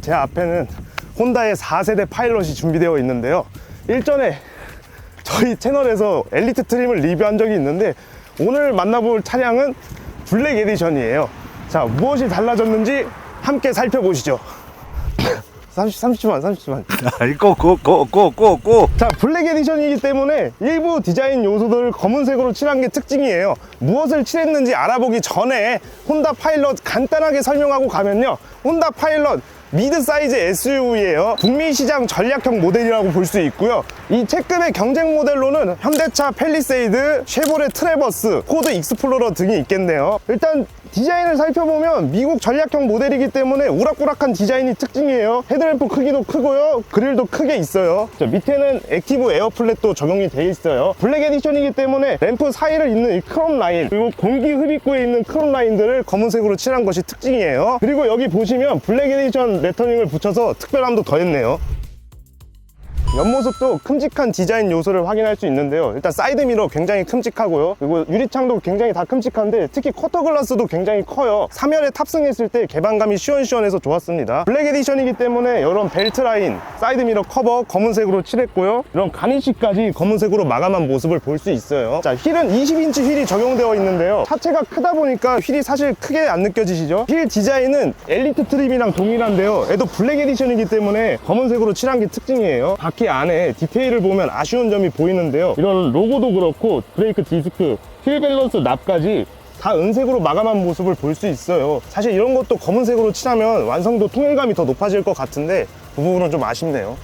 제 앞에는 혼다의 4세대 파일럿이 준비되어 있는데요. 일전에 저희 채널에서 엘리트 트림을 리뷰한 적이 있는데 오늘 만나볼 차량은 블랙 에디션이에요. 자, 무엇이 달라졌는지 함께 살펴보시죠. 30, 30초만, 30초만. 고고고고고고 자, 블랙 에디션이기 때문에 일부 디자인 요소들을 검은색으로 칠한 게 특징이에요. 무엇을 칠했는지 알아보기 전에 혼다 파일럿 간단하게 설명하고 가면요. 혼다 파일럿 미드 사이즈 SUV예요. 북미 시장 전략형 모델이라고 볼 수 있고요. 이 체급의 경쟁 모델로는 현대차 펠리세이드, 쉐보레 트레버스, 코드 익스플로러 등이 있겠네요. 일단 디자인을 살펴보면 미국 전략형 모델이기 때문에 우락부락한 디자인이 특징이에요. 헤드램프 크기도 크고요. 그릴도 크게 있어요. 자, 밑에는 액티브 에어 플랫도 적용이 돼 있어요. 블랙 에디션이기 때문에 램프 사이를 잇는 이 크롬 라인 그리고 공기 흡입구에 있는 크롬 라인들을 검은색으로 칠한 것이 특징이에요. 그리고 여기 보시면 블랙 에디션 레터닝을 붙여서 특별함도 더했네요. 옆모습도 큼직한 디자인 요소를 확인할 수 있는데요. 일단 사이드미러 굉장히 큼직하고요. 그리고 유리창도 굉장히 다 큼직한데 특히 쿼터 글라스도 굉장히 커요. 3열에 탑승했을 때 개방감이 시원시원해서 좋았습니다. 블랙 에디션이기 때문에 이런 벨트 라인, 사이드미러 커버 검은색으로 칠했고요. 이런 가니쉬까지 검은색으로 마감한 모습을 볼 수 있어요. 자, 휠은 20인치 휠이 적용되어 있는데요. 차체가 크다 보니까 휠이 사실 크게 안 느껴지시죠? 휠 디자인은 엘리트 트림이랑 동일한데요. 얘도 블랙 에디션이기 때문에 검은색으로 칠한 게 특징이에요. 바퀴 안에 디테일을 보면 아쉬운 점이 보이는데요. 이런 로고도 그렇고 브레이크 디스크, 휠 밸런스 납까지 다 은색으로 마감한 모습을 볼 수 있어요. 사실 이런 것도 검은색으로 칠하면 완성도 통일감이 더 높아질 것 같은데 그 부분은 좀 아쉽네요.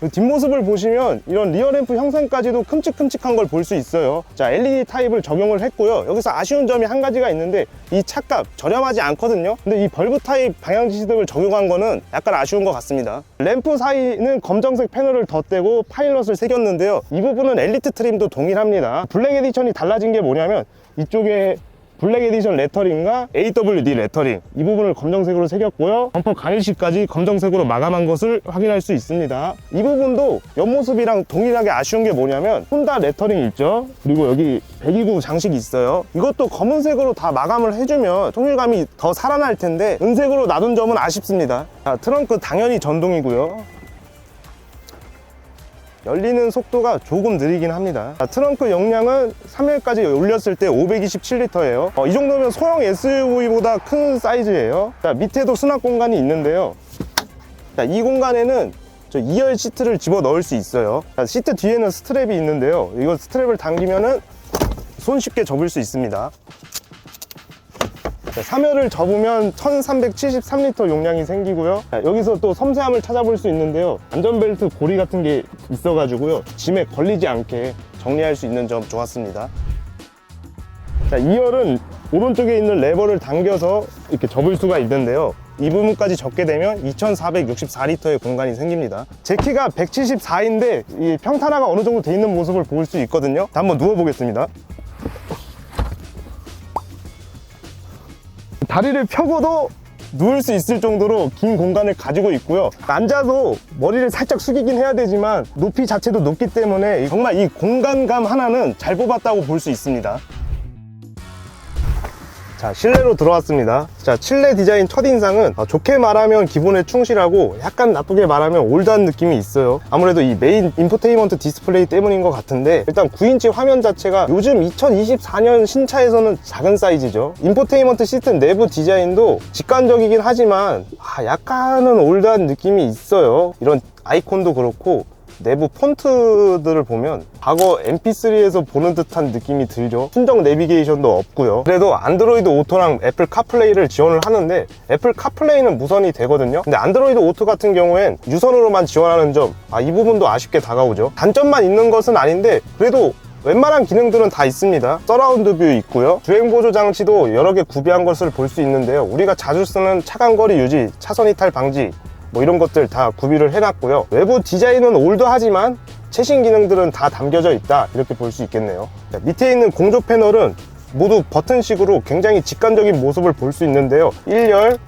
그 뒷모습을 보시면 이런 리어램프 형상까지도 큼직큼직한 걸 볼 수 있어요. 자 LED 타입을 적용을 했고요. 여기서 아쉬운 점이 한 가지가 있는데 이 차값 저렴하지 않거든요. 근데 이 벌브 타입 방향지시등을 적용한 거는 약간 아쉬운 것 같습니다. 램프 사이는 검정색 패널을 덧대고 파일럿을 새겼는데요. 이 부분은 엘리트 트림도 동일합니다. 블랙 에디션이 달라진 게 뭐냐면 이쪽에 블랙 에디션 레터링과 AWD 레터링. 이 부분을 검정색으로 새겼고요. 범퍼 가니쉬까지 검정색으로 마감한 것을 확인할 수 있습니다. 이 부분도 옆모습이랑 동일하게 아쉬운 게 뭐냐면 혼다 레터링 있죠? 그리고 여기 배기구 장식이 있어요. 이것도 검은색으로 다 마감을 해주면 통일감이 더 살아날 텐데 은색으로 놔둔 점은 아쉽습니다. 자, 트렁크 당연히 전동이고요 열리는 속도가 조금 느리긴 합니다. 자, 트렁크 용량은 3열까지 올렸을 때 527리터예요. 이 정도면 소형 SUV보다 큰 사이즈예요. 자, 밑에도 수납 공간이 있는데요. 자, 이 공간에는 저 2열 시트를 집어 넣을 수 있어요. 자, 시트 뒤에는 스트랩이 있는데요. 이거 스트랩을 당기면은 손쉽게 접을 수 있습니다 자, 3열을 접으면 1373리터 용량이 생기고요. 자, 여기서 또 섬세함을 찾아볼 수 있는데요. 안전벨트 고리 같은 게 있어 가지고요. 짐에 걸리지 않게 정리할 수 있는 점 좋았습니다. 자, 2열은 오른쪽에 있는 레버를 당겨서 이렇게 접을 수가 있는데요. 이 부분까지 접게 되면 2464리터의 공간이 생깁니다. 제 키가 174인데 이 평탄화가 어느 정도 돼 있는 모습을 볼 수 있거든요. 자, 한번 누워 보겠습니다 다리를 펴고도 누울 수 있을 정도로 긴 공간을 가지고 있고요. 앉아도 머리를 살짝 숙이긴 해야 되지만 높이 자체도 높기 때문에 정말 이 공간감 하나는 잘 뽑았다고 볼 수 있습니다 자 실내로 들어왔습니다. 자 실내 디자인 첫인상은 어, 좋게 말하면 기본에 충실하고 약간 나쁘게 말하면 올드한 느낌이 있어요. 아무래도 이 메인 인포테인먼트 디스플레이 때문인 것 같은데 일단 9인치 화면 자체가 요즘 2024년 신차에서는 작은 사이즈죠. 인포테인먼트 시스템 내부 디자인도 직관적이긴 하지만 아, 약간은 올드한 느낌이 있어요. 이런 아이콘도 그렇고 내부 폰트들을 보면 과거 MP3에서 보는 듯한 느낌이 들죠. 순정 내비게이션도 없고요. 그래도 안드로이드 오토랑 애플 카플레이를 지원을 하는데 애플 카플레이는 무선이 되거든요. 근데 안드로이드 오토 같은 경우엔 유선으로만 지원하는 점 아 이 부분도 아쉽게 다가오죠. 단점만 있는 것은 아닌데 그래도 웬만한 기능들은 다 있습니다. 서라운드 뷰 있고요. 주행 보조 장치도 여러 개 구비한 것을 볼 수 있는데요. 우리가 자주 쓰는 차간 거리 유지 차선 이탈 방지 뭐 이런 것들 다 구비를 해놨고요. 외부 디자인은 올드하지만 최신 기능들은 다 담겨져 있다. 이렇게 볼 수 있겠네요. 자, 밑에 있는 공조 패널은 모두 버튼식으로 굉장히 직관적인 모습을 볼 수 있는데요. 1열,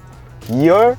2열,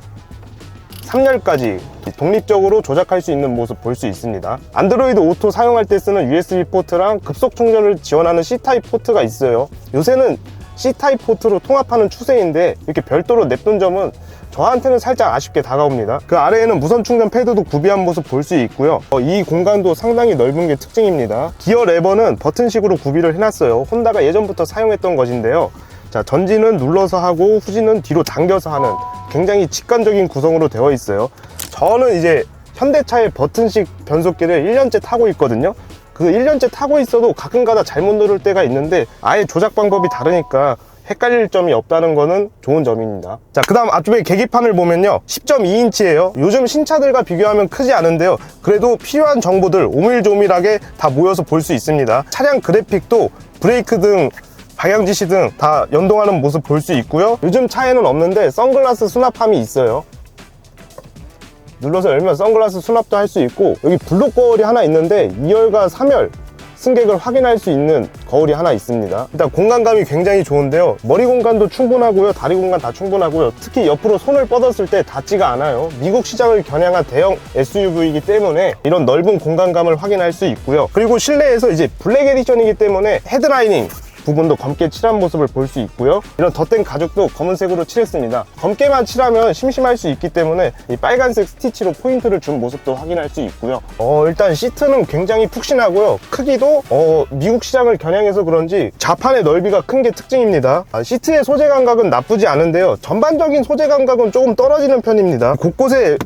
3열까지 독립적으로 조작할 수 있는 모습 볼 수 있습니다. 안드로이드 오토 사용할 때 쓰는 USB 포트랑 급속 충전을 지원하는 C타입 포트가 있어요. 요새는 C타입 포트로 통합하는 추세인데 이렇게 별도로 냅둔 점은 저한테는 살짝 아쉽게 다가옵니다. 그 아래에는 무선 충전 패드도 구비한 모습 볼 수 있고요. 어, 이 공간도 상당히 넓은 게 특징입니다. 기어 레버는 버튼식으로 구비를 해놨어요. 혼다가 예전부터 사용했던 것인데요. 자, 전진은 눌러서 하고 후진은 뒤로 당겨서 하는 굉장히 직관적인 구성으로 되어 있어요. 저는 이제 현대차의 버튼식 변속기를 1년째 타고 있거든요. 그 1년째 타고 있어도 가끔가다 잘못 누를 때가 있는데 아예 조작 방법이 다르니까 헷갈릴 점이 없다는 거는 좋은 점입니다. 자, 그 다음 앞쪽에 계기판을 보면요. 10.2인치예요. 요즘 신차들과 비교하면 크지 않은데요. 그래도 필요한 정보들 오밀조밀하게 다 모여서 볼 수 있습니다. 차량 그래픽도 브레이크 등 방향 지시 등 다 연동하는 모습 볼 수 있고요. 요즘 차에는 없는데 선글라스 수납함이 있어요. 눌러서 열면 선글라스 수납도 할 수 있고 여기 블록 거울이 하나 있는데 2열과 3열 승객을 확인할 수 있는 거울이 하나 있습니다. 일단 공간감이 굉장히 좋은데요. 머리 공간도 충분하고요. 다리 공간 다 충분하고요. 특히 옆으로 손을 뻗었을 때 닿지가 않아요. 미국 시장을 겨냥한 대형 SUV이기 때문에 이런 넓은 공간감을 확인할 수 있고요. 그리고 실내에서 이제 블랙 에디션이기 때문에 헤드라이닝 부분도 검게 칠한 모습을 볼 수 있고요. 이런 덧댄 가죽도 검은색으로 칠했습니다. 검게만 칠하면 심심할 수 있기 때문에 이 빨간색 스티치로 포인트를 준 모습도 확인할 수 있고요. 어, 일단 시트는 굉장히 푹신하고요. 크기도 어, 미국 시장을 겨냥해서 그런지 좌판의 넓이가 큰 게 특징입니다. 아, 시트의 소재 감각은 나쁘지 않은데요. 전반적인 소재 감각은 조금 떨어지는 편입니다. 곳곳에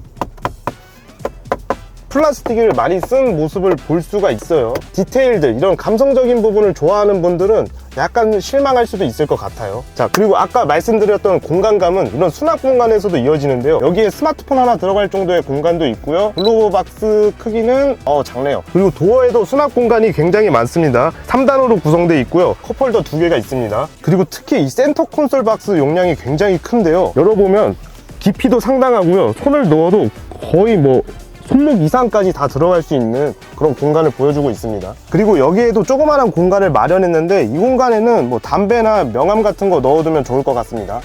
플라스틱을 많이 쓴 모습을 볼 수가 있어요. 디테일들 이런 감성적인 부분을 좋아하는 분들은 약간 실망할 수도 있을 것 같아요. 자 그리고 아까 말씀드렸던 공간감은 이런 수납 공간에서도 이어지는데요. 여기에 스마트폰 하나 들어갈 정도의 공간도 있고요. 블로버 박스 크기는 어 작네요. 그리고 도어에도 수납 공간이 굉장히 많습니다. 3단으로 구성되어 있고요. 컵홀더 두 개가 있습니다. 그리고 특히 이 센터 콘솔 박스 용량이 굉장히 큰데요. 열어보면 깊이도 상당하고요. 손을 넣어도 거의 뭐 손목 이상까지 다 들어갈 수 있는 그런 공간을 보여주고 있습니다. 그리고 여기에도 조그마한 공간을 마련했는데 이 공간에는 뭐 담배나 명함 같은 거 넣어두면 좋을 것 같습니다.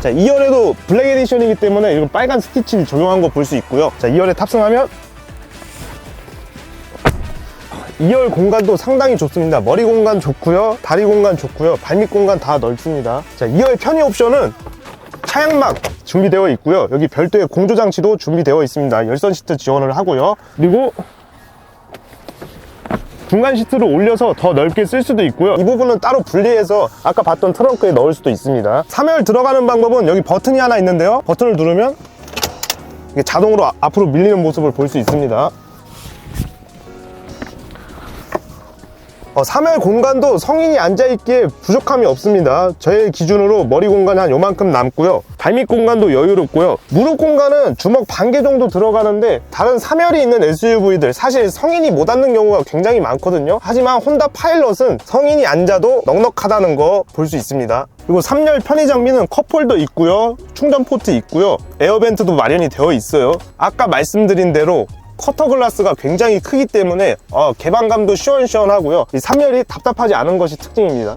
자, 2열에도 블랙 에디션이기 때문에 이런 빨간 스티치 적용한 거 볼 수 있고요. 자, 2열에 탑승하면 2열 공간도 상당히 좋습니다. 머리 공간 좋고요. 다리 공간 좋고요. 발밑 공간 다 넓습니다. 자, 2열 편의 옵션은 차양막 준비되어 있고요. 여기 별도의 공조 장치도 준비되어 있습니다. 열선 시트 지원을 하고요. 그리고 중간 시트를 올려서 더 넓게 쓸 수도 있고요. 이 부분은 따로 분리해서 아까 봤던 트렁크에 넣을 수도 있습니다. 3열 들어가는 방법은 여기 버튼이 하나 있는데요. 버튼을 누르면 자동으로 아- 앞으로 밀리는 모습을 볼 수 있습니다. 어, 3열 공간도 성인이 앉아있기에 부족함이 없습니다. 저의 기준으로 머리 공간이 한 요만큼 남고요. 발밑 공간도 여유롭고요. 무릎 공간은 주먹 반 개 정도 들어가는데 다른 3열이 있는 SUV들 사실 성인이 못 앉는 경우가 굉장히 많거든요. 하지만 혼다 파일럿은 성인이 앉아도 넉넉하다는 거 볼 수 있습니다. 그리고 3열 편의 장비는 컵홀더 있고요. 충전 포트 있고요. 에어벤트도 마련이 되어 있어요. 아까 말씀드린 대로 커터 글라스가 굉장히 크기 때문에 어, 개방감도 시원시원하고요. 이 3열이 답답하지 않은 것이 특징입니다.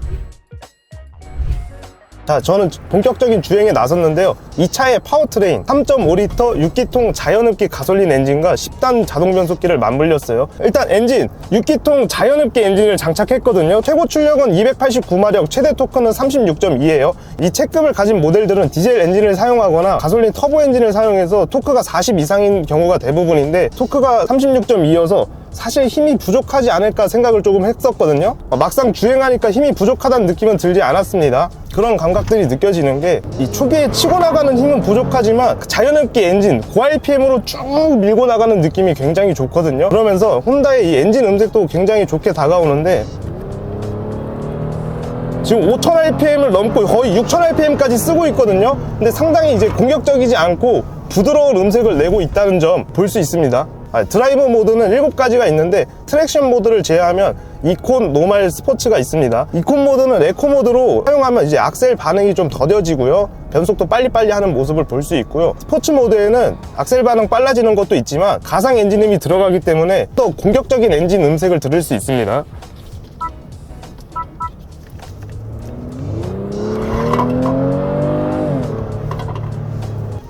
자, 저는 본격적인 주행에 나섰는데요. 이 차의 파워트레인 3.5리터 6기통 자연흡기 가솔린 엔진과 10단 자동 변속기를 맞물렸어요. 일단 엔진 6기통 자연흡기 엔진을 장착했거든요. 최고 출력은 289마력, 최대 토크는 36.2예요. 이 체급을 가진 모델들은 디젤 엔진을 사용하거나 가솔린 터보 엔진을 사용해서 토크가 40 이상인 경우가 대부분인데 토크가 36.2여서 사실 힘이 부족하지 않을까 생각을 조금 했었거든요. 어, 막상 주행하니까 힘이 부족하다는 느낌은 들지 않았습니다. 그런 감각들이 느껴지는 게 이 초기에 치고 나가는 힘은 부족하지만 그 자연흡기 엔진 고RPM으로 쭉 밀고 나가는 느낌이 굉장히 좋거든요. 그러면서 혼다의 이 엔진 음색도 굉장히 좋게 다가오는데 지금 5000rpm을 넘고 거의 6000rpm까지 쓰고 있거든요. 근데 상당히 이제 공격적이지 않고 부드러운 음색을 내고 있다는 점 볼 수 있습니다 아, 드라이브 모드는 7가지가 있는데 트랙션 모드를 제외하면 이콘, 노말, 스포츠가 있습니다. 이콘 모드는 에코 모드로 사용하면 이제 악셀 반응이 좀 더뎌지고요. 변속도 빨리빨리 하는 모습을 볼 수 있고요. 스포츠 모드에는 악셀 반응 빨라지는 것도 있지만 가상 엔진음이 들어가기 때문에 또 공격적인 엔진 음색을 들을 수 있습니다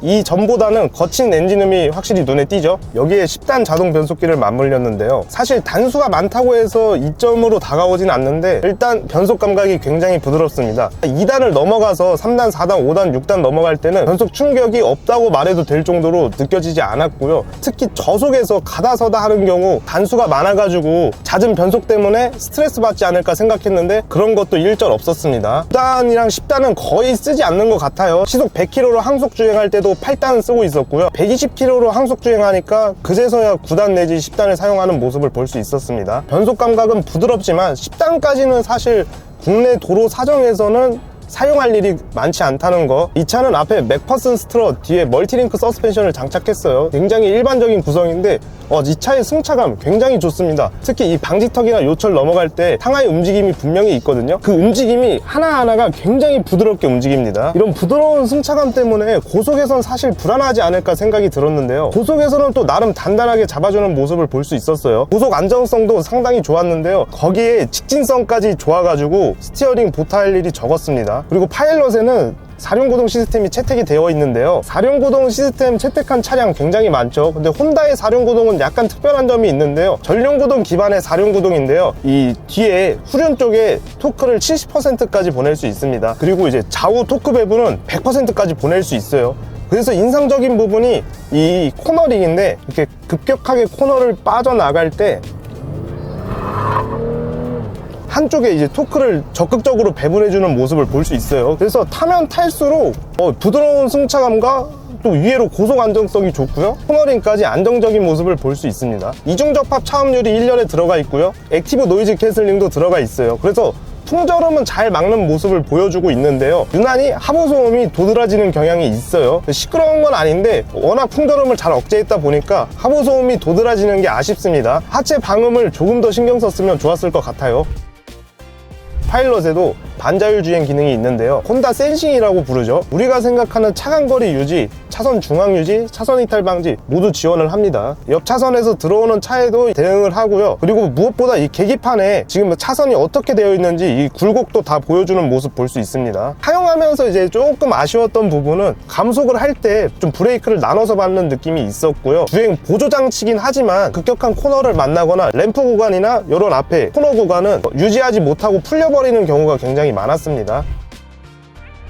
이 전보다는 거친 엔진음이 확실히 눈에 띄죠. 여기에 10단 자동 변속기를 맞물렸는데요. 사실 단수가 많다고 해서 2점으로 다가오진 않는데 일단 변속 감각이 굉장히 부드럽습니다. 2단을 넘어가서 3단, 4단, 5단, 6단 넘어갈 때는 변속 충격이 없다고 말해도 될 정도로 느껴지지 않았고요. 특히 저속에서 가다서다 하는 경우 단수가 많아가지고 잦은 변속 때문에 스트레스 받지 않을까 생각했는데 그런 것도 일절 없었습니다. 9단이랑 10단은 거의 쓰지 않는 것 같아요. 시속 100km로 항속 주행할 때도 8단 쓰고 있었고요. 120km로 항속 주행하니까 그제서야 9단 내지 10단을 사용하는 모습을 볼 수 있었습니다. 변속 감각은 부드럽지만 10단까지는 사실 국내 도로 사정에서는 사용할 일이 많지 않다는 거. 이 차는 앞에 맥퍼슨 스트럿, 뒤에 멀티링크 서스펜션을 장착했어요. 굉장히 일반적인 구성인데 어, 이 차의 승차감 굉장히 좋습니다. 특히 이 방지턱이나 요철 넘어갈 때 상하의 움직임이 분명히 있거든요. 그 움직임이 하나하나가 굉장히 부드럽게 움직입니다. 이런 부드러운 승차감 때문에 고속에선 사실 불안하지 않을까 생각이 들었는데요. 고속에서는 또 나름 단단하게 잡아주는 모습을 볼 수 있었어요. 고속 안정성도 상당히 좋았는데요. 거기에 직진성까지 좋아가지고 스티어링 보타할 일이 적었습니다. 그리고 파일럿에는 사륜구동 시스템이 채택이 되어 있는데요. 사륜구동 시스템 채택한 차량 굉장히 많죠. 근데 혼다의 사륜구동은 약간 특별한 점이 있는데요. 전륜구동 기반의 사륜구동인데요. 이 뒤에 후륜 쪽에 토크를 70%까지 보낼 수 있습니다. 그리고 이제 좌우 토크 배분은 100%까지 보낼 수 있어요. 그래서 인상적인 부분이 이 코너링인데 이렇게 급격하게 코너를 빠져나갈 때 한쪽에 이제 토크를 적극적으로 배분해주는 모습을 볼 수 있어요. 그래서 타면 탈수록 어, 부드러운 승차감과 또 위에로 고속 안정성이 좋고요. 코너링까지 안정적인 모습을 볼 수 있습니다. 이중접합 차음률이 1년에 들어가 있고요. 액티브 노이즈 캔슬링도 들어가 있어요. 그래서 풍절음은 잘 막는 모습을 보여주고 있는데요. 유난히 하부 소음이 도드라지는 경향이 있어요. 시끄러운 건 아닌데 워낙 풍절음을 잘 억제했다 보니까 하부 소음이 도드라지는 게 아쉽습니다. 하체 방음을 조금 더 신경 썼으면 좋았을 것 같아요. 파일럿에도 반자율 주행 기능이 있는데요. 혼다 센싱이라고 부르죠. 우리가 생각하는 차간거리 유지, 차선 중앙 유지, 차선 이탈 방지 모두 지원을 합니다. 옆 차선에서 들어오는 차에도 대응을 하고요. 그리고 무엇보다 이 계기판에 지금 차선이 어떻게 되어 있는지 이 굴곡도 다 보여주는 모습 볼 수 있습니다. 사용 하면서 이제 조금 아쉬웠던 부분은 감속을 할 때 좀 브레이크를 나눠서 밟는 느낌이 있었고요. 주행 보조 장치긴 하지만 급격한 코너를 만나거나 램프 구간이나 이런 앞에 코너 구간은 유지하지 못하고 풀려버리는 경우가 굉장히 많았습니다.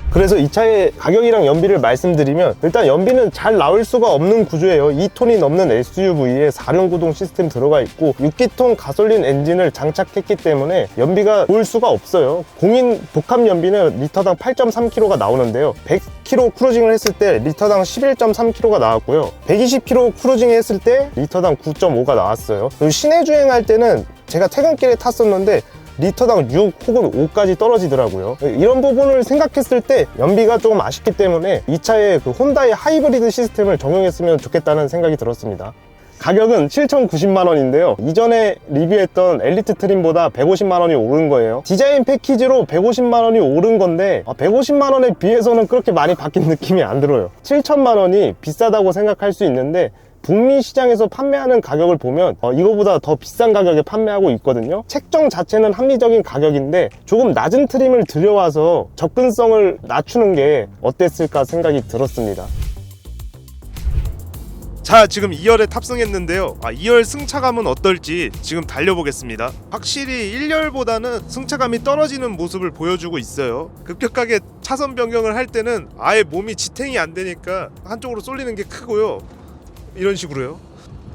그래서 이 차의 가격이랑 연비를 말씀드리면 일단 연비는 잘 나올 수가 없는 구조예요. 2톤이 넘는 SUV에 4륜 구동 시스템 들어가 있고 6기통 가솔린 엔진을 장착했기 때문에 연비가 볼 수가 없어요. 공인 복합 연비는 리터당 8.3km가 나오는데요. 100km 크루징을 했을 때 리터당 11.3km가 나왔고요. 120km 크루징 했을 때 리터당 9.5가 나왔어요. 그리고 시내 주행할 때는 제가 퇴근길에 탔었는데 리터당 6 혹은 5까지 떨어지더라고요. 이런 부분을 생각했을 때 연비가 조금 아쉽기 때문에 이 차에 그 혼다의 하이브리드 시스템을 적용했으면 좋겠다는 생각이 들었습니다. 가격은 7,090만 원인데요. 이전에 리뷰했던 엘리트 트림보다 150만 원이 오른 거예요. 디자인 패키지로 150만 원이 오른 건데 150만 원에 비해서는 그렇게 많이 바뀐 느낌이 안 들어요. 7천만 원이 비싸다고 생각할 수 있는데 북미 시장에서 판매하는 가격을 보면 어, 이거보다 더 비싼 가격에 판매하고 있거든요. 책정 자체는 합리적인 가격인데 조금 낮은 트림을 들여와서 접근성을 낮추는 게 어땠을까 생각이 들었습니다. 자 지금 2열에 탑승했는데요. 아 2열 승차감은 어떨지 지금 달려보겠습니다. 확실히 1열보다는 승차감이 떨어지는 모습을 보여주고 있어요. 급격하게 차선 변경을 할 때는 아예 몸이 지탱이 안 되니까 한쪽으로 쏠리는 게 크고요 이런 식으로요.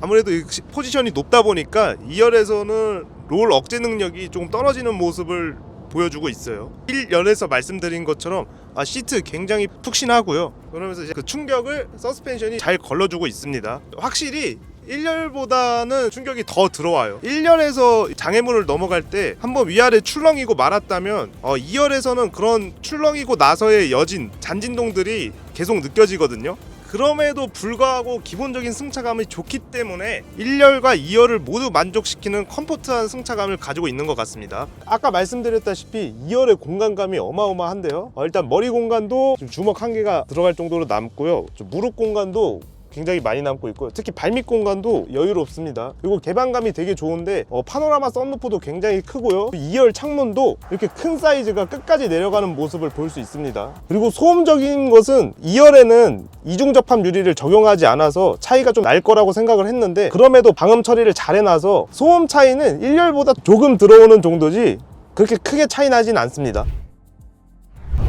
아무래도 포지션이 높다 보니까 2열에서는 롤 억제 능력이 조금 떨어지는 모습을 보여주고 있어요. 1열에서 말씀드린 것처럼 아 시트 굉장히 푹신하고요. 그러면서 이제 그 충격을 서스펜션이 잘 걸러주고 있습니다. 확실히 1열보다는 충격이 더 들어와요. 1열에서 장애물을 넘어갈 때 한번 위아래 출렁이고 말았다면 어, 2열에서는 그런 출렁이고 나서의 여진 잔진동들이 계속 느껴지거든요 그럼에도 불구하고 기본적인 승차감이 좋기 때문에 1열과 2열을 모두 만족시키는 컴포트한 승차감을 가지고 있는 것 같습니다. 아까 말씀드렸다시피 2열의 공간감이 어마어마한데요. 어, 일단 머리 공간도 주먹 한 개가 들어갈 정도로 남고요. 좀 무릎 공간도 굉장히 많이 남고 있고요. 특히 발밑 공간도 여유롭습니다. 그리고 개방감이 되게 좋은데 어, 파노라마 썬루프도 굉장히 크고요. 2열 창문도 이렇게 큰 사이즈가 끝까지 내려가는 모습을 볼 수 있습니다. 그리고 소음적인 것은 2열에는 이중 접합 유리를 적용하지 않아서 차이가 좀 날 거라고 생각을 했는데 그럼에도 방음 처리를 잘 해놔서 소음 차이는 1열보다 조금 들어오는 정도지 그렇게 크게 차이 나진 않습니다.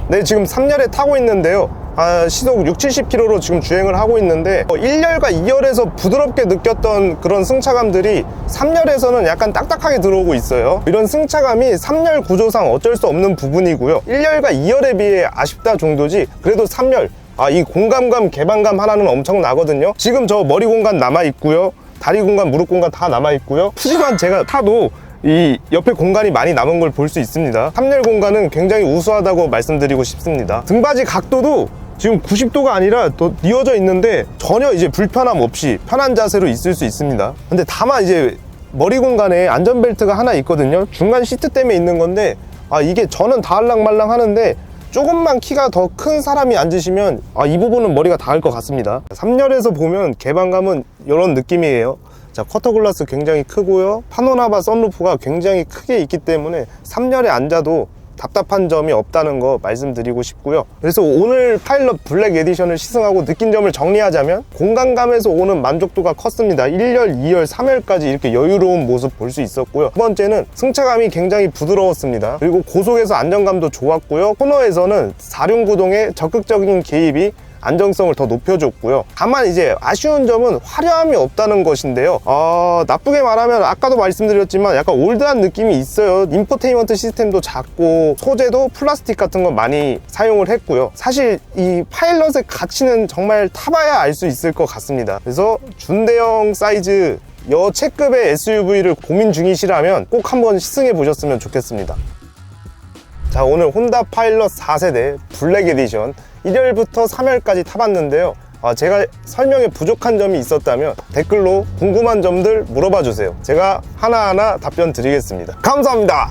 네, 지금 3열에 타고 있는데요. 아, 시속 6, 70km로 지금 주행을 하고 있는데 어, 1열과 2열에서 부드럽게 느꼈던 그런 승차감들이 3열에서는 약간 딱딱하게 들어오고 있어요. 이런 승차감이 3열 구조상 어쩔 수 없는 부분이고요. 1열과 2열에 비해 아쉽다 정도지 그래도 3열 아, 이 공간감, 개방감 하나는 엄청 나거든요. 지금 저 머리 공간 남아 있고요. 다리 공간, 무릎 공간 다 남아 있고요. 푸짐한 제가 타도 이 옆에 공간이 많이 남은 걸 볼 수 있습니다. 3열 공간은 굉장히 우수하다고 말씀드리고 싶습니다. 등받이 각도도 지금 90도가 아니라 더 뉘어져 있는데 전혀 이제 불편함 없이 편한 자세로 있을 수 있습니다. 근데 다만 이제 머리 공간에 안전벨트가 하나 있거든요. 중간 시트 때문에 있는 건데 아 이게 저는 닿을랑말랑 하는데 조금만 키가 더 큰 사람이 앉으시면 아, 이 부분은 머리가 닿을 것 같습니다. 3열에서 보면 개방감은 이런 느낌이에요 자 커터 글라스 굉장히 크고요. 파노라마 썬루프가 굉장히 크게 있기 때문에 3열에 앉아도 답답한 점이 없다는 거 말씀드리고 싶고요. 그래서 오늘 파일럿 블랙 에디션을 시승하고 느낀 점을 정리하자면 공간감에서 오는 만족도가 컸습니다. 1열, 2열, 3열까지 이렇게 여유로운 모습 볼 수 있었고요. 두 번째는 승차감이 굉장히 부드러웠습니다. 그리고 고속에서 안정감도 좋았고요. 코너에서는 4륜구동의 적극적인 개입이 안정성을 더 높여줬고요. 다만 이제 아쉬운 점은 화려함이 없다는 것인데요. 어, 나쁘게 말하면 아까도 말씀드렸지만 약간 올드한 느낌이 있어요. 인포테인먼트 시스템도 작고 소재도 플라스틱 같은 거 많이 사용을 했고요. 사실 이 파일럿의 가치는 정말 타봐야 알 수 있을 것 같습니다. 그래서 준대형 사이즈 여체급의 SUV를 고민 중이시라면 꼭 한번 시승해 보셨으면 좋겠습니다. 자 오늘 혼다 파일럿 4세대 블랙 에디션 1열부터 3열까지 타봤는데요. 아, 제가 설명에 부족한 점이 있었다면 댓글로 궁금한 점들 물어봐 주세요. 제가 하나하나 답변 드리겠습니다. 감사합니다